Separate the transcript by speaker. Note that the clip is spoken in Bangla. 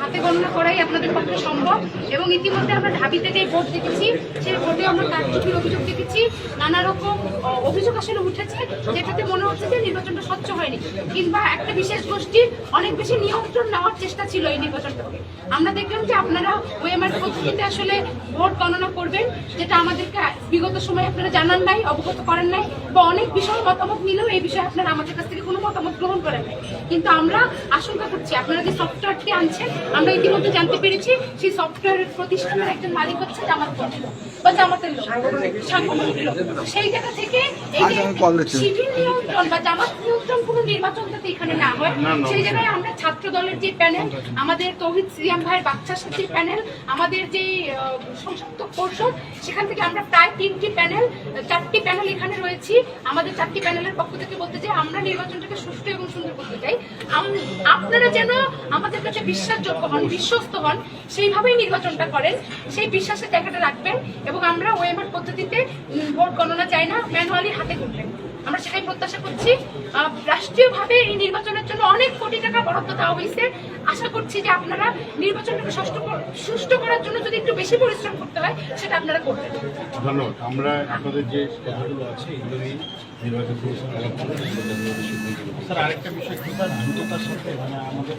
Speaker 1: হাতে গণনা করাই আপনাদের পক্ষে সম্ভব এবং ইতিমধ্যে আমরা ঢাবিতে যে ভোট দেখেছি। সেই ভোটে আমরা কারচুপির অভিযোগ দেখেছি। নানা রকম অভিযোগ আসলে উঠেছে যেটাতে মনে হচ্ছে যে নির্বাচনটা স্বচ্ছ হয়নি। কিংবা একটা বিশেষ গোষ্ঠীর অনেক বেশি নিয়ন্ত্রণ নেওয়ার চেষ্টা ছিল এই নির্বাচনটাকে আমরা দেখলাম যে আপনারা ওএমআর পদ্ধতিতে আসলে ভোট গণনা করবেন, যেটা আমাদেরকে বিগত সময় আপনারা জানান নাই, অবগত করেন নাই। বা অনেক বিষয় মতামত নিলেও এই বিষয়ে আপনারা আমাদের কাছ থেকে কোনো মতামত গ্রহণ করেন নাই। কিন্তু আমরা আশঙ্কা করছি আপনারা যে সফটওয়্যারটি আনছেন আমরা ইতিমধ্যে জানতে পেরেছি সেই সফটওয়্যারের প্রতিষ্ঠানের একজন মালিক হচ্ছে জামাত বা জামাতের লোক সাংগঠনিক লোক। সেই জায়গা থেকে এই যে শিবির নিয়ন্ত্রণ বা জামাত নিয়ন্ত্রণ কোনো নির্বাচন যাতে এখানে না হয় সেই জায়গায় আমরা ছাত্র দলের যে প্যানেল আমাদের তৌহিদ সিয়াম ভাইয়ের বাচ্চার সাথে প্যানেল আমাদের যে সংসদ পরিষদ সেখান থেকে আমরা প্রায় তিনটি প্যানেল চারটি প্যানেল এখানে রয়েছি। আমাদের চারটি প্যানেলের পক্ষ থেকে বলতে চাই, আমরা নির্বাচনটাকে সুষ্ঠু এবং সুন্দর করতে চাই। আপনারা যেন আমাদের কাছে বিশ্বাসযোগ্য হন, বিশ্বস্ত হন, সেইভাবেই নির্বাচনটা করেন, সেই বিশ্বাসের জায়গাটা রাখবেন এবং আমরা ওয়েমার পদ্ধতিতে ভোট গণনা চাই না, ম্যানুয়ালি হাতে করবেন আমরা সেটাই প্রত্যাশা করছি। রাষ্ট্রীয়ভাবে এই নির্বাচনের জন্য অনেক কোটি টাকা বরাদ্দ দেওয়া হয়েছে। আশা করছি যে আপনারা নির্বাচনটাকে সুষ্ঠু কর- সুষ্ঠু করার জন্য যদি একটু বেশি পরিশ্রম করতে হয় সেটা আপনারা করবেন।
Speaker 2: ধন্যবাদ। আমরা আপনাদের যে কথাগুলো আছে এগুলো নির্বাচন কমিশন আলাপ করব
Speaker 3: স্যার আরেকটা বিষয় স্যার দ্রুততার সাথে মানে আমাদের